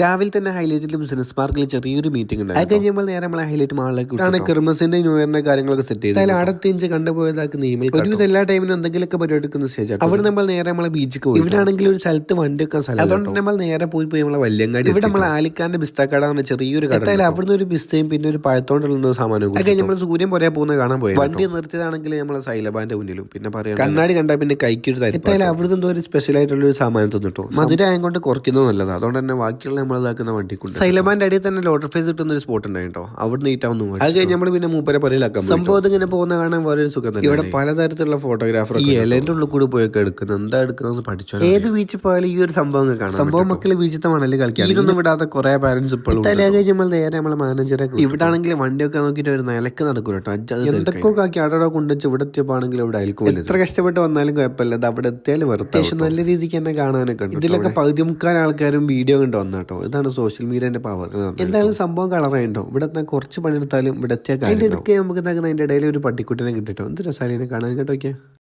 രാവിലെ തന്നെ ഹൈലൈറ്റിൽ ബിസിനസ് പാർക്കിൽ ചെറിയൊരു മീറ്റിംഗ് ഉണ്ട് അത് കഴിയുമ്പോൾ നേരെ നമ്മളെ ഹൈലൈറ്റ് മാളിലേക്ക് ആണ് ക്രിസ്മസിന്റെ ന്യൂ ഇയറിന്റെ കാര്യങ്ങളൊക്കെ സെറ്റ് ചെയ്ത് അതിൽ അടുത്ത് ഇഞ്ച് കണ്ടുപോയതാക്ക് നെയ്മിൽ ഒരുവിധ എല്ലാ ടൈമിനും എന്തെങ്കിലുമൊക്കെ പരിപാടി എടുക്കുന്ന സ്റ്റേജ് അവിടെ നമ്മൾ നേരെ നമ്മളെ ബീച്ചിൽ പോയി ഇവിടെ ആണെങ്കിൽ ഒരു സ്ഥലത്ത് വണ്ടി വെക്കാൻ സ്ഥലം അതുകൊണ്ട് നമ്മൾ നേരെ പോയി പോയി നമ്മളെ വല്യങ്ങാടി ഇവിടെ നമ്മൾ ആലിക്കാന്റെ ബിസ്താക്കട എന്ന ചെറിയൊരു കട ഉണ്ട്. അവിടുന്ന് ഒരു ബിസ്തയും പിന്നെ ഒരു പഴത്തോണ്ടുള്ള സാമാനം അത് കഴിഞ്ഞ് നമ്മൾ സൂര്യൻ പുറകെ പോകുന്ന കാണാൻ പോയി വണ്ടി നിർത്തിയതാണെങ്കിൽ നമ്മളെ സൈലബാന്റെ മുന്നിലും. പിന്നെ പറയാം കണ്ണാടി കണ്ടാൽ പിന്നെ കൈക്കൊരു തരും എന്തായാലും അവിടുന്ന് എന്തോ ഒരു സ്പെഷ്യൽ ആയിട്ടുള്ള ഒരു സാധനം തന്നിട്ടോ. മധുര ആയതുകൊണ്ട് കുറയ്ക്കുന്നത് നല്ലതാണ് അതുകൊണ്ട് തന്നെ ബാക്കിയുള്ള നമ്മൾ വണ്ടി വണ്ടിക്കുണ്ട് സൈലബാന്റെ അടിയിൽ തന്നെ ലോട്ടർ ഫേസ് കിട്ടുന്ന ഒരു സ്പോട്ട് ഉണ്ടായിട്ടോ അവിടുന്ന് ഈറ്റാവുന്നു അത് കഴിഞ്ഞ് നമ്മൾ പിന്നെ മൂപ്പരെ പറയിലാക്കാം സംഭവം ഇങ്ങനെ പോകുന്ന കാണാൻ വേറൊരു സുഖം തന്നെ ഇവിടെ പലതരത്തിലുള്ള ഫോട്ടോഗ്രാഫർ ഈ എലന്റെ ഉള്ളിൽ കൂടി പോയൊക്കെ എടുക്കുന്നത്. എന്താ എടുക്കുന്നത് പഠിച്ചു ഏത് ബീച്ചിൽ പോയാലും ഈ ഒരു സംഭവം കാണാം സംഭവം മക്കൾ ബീച്ചത്തെ മണൽ കളിക്കാം ഇതൊന്നും വിടാത്ത കുറെ പാരന്റ്സ് ഇപ്പോഴും കഴിഞ്ഞ് നമ്മൾ നേരെ നമ്മളെ മാനേജറെ ഇവിടെ ആണെങ്കിൽ വണ്ടിയൊക്കെ നോക്കിയിട്ട് ഒരു നിലയ്ക്ക് നടക്കും കേട്ടോ. എന്തൊക്കെ ആക്കി അവിടെ കൊണ്ടുവച്ച് ഇവിടെ എത്തിയപ്പോണെങ്കിൽ ഇവിടെ അയൽക്കും എത്ര കഷ്ടപ്പെട്ട് വന്നാലും കുഴപ്പമില്ല. അത് അവിടെ എത്തിയാലും വെറുതെ നല്ല രീതിക്ക് തന്നെ കാണാനൊക്കെ ഉണ്ട് ഇതിലൊക്കെ പകുതി മുക്കാൽ ആൾക്കാരും വീഡിയോ കണ്ട് വന്ന കേട്ടോ ഇതാണ് സോഷ്യൽ മീഡിയന്റെ പവർ എന്തായാലും സംഭവം കളറായിട്ടോ ഇവിടെ കുറച്ച് പണിയെടുത്താലും ഇവിടെ എത്തിയ കാര്യം അതിന്റെ ഇടയ്ക്ക് നമുക്ക് തകുന്ന അതിന്റെ ഇടയിൽ ഒരു പട്ടിക്കുട്ടിനെ കിട്ടിട്ടോ എന്ത് രസാലിനെ കാണാൻ കേട്ടോ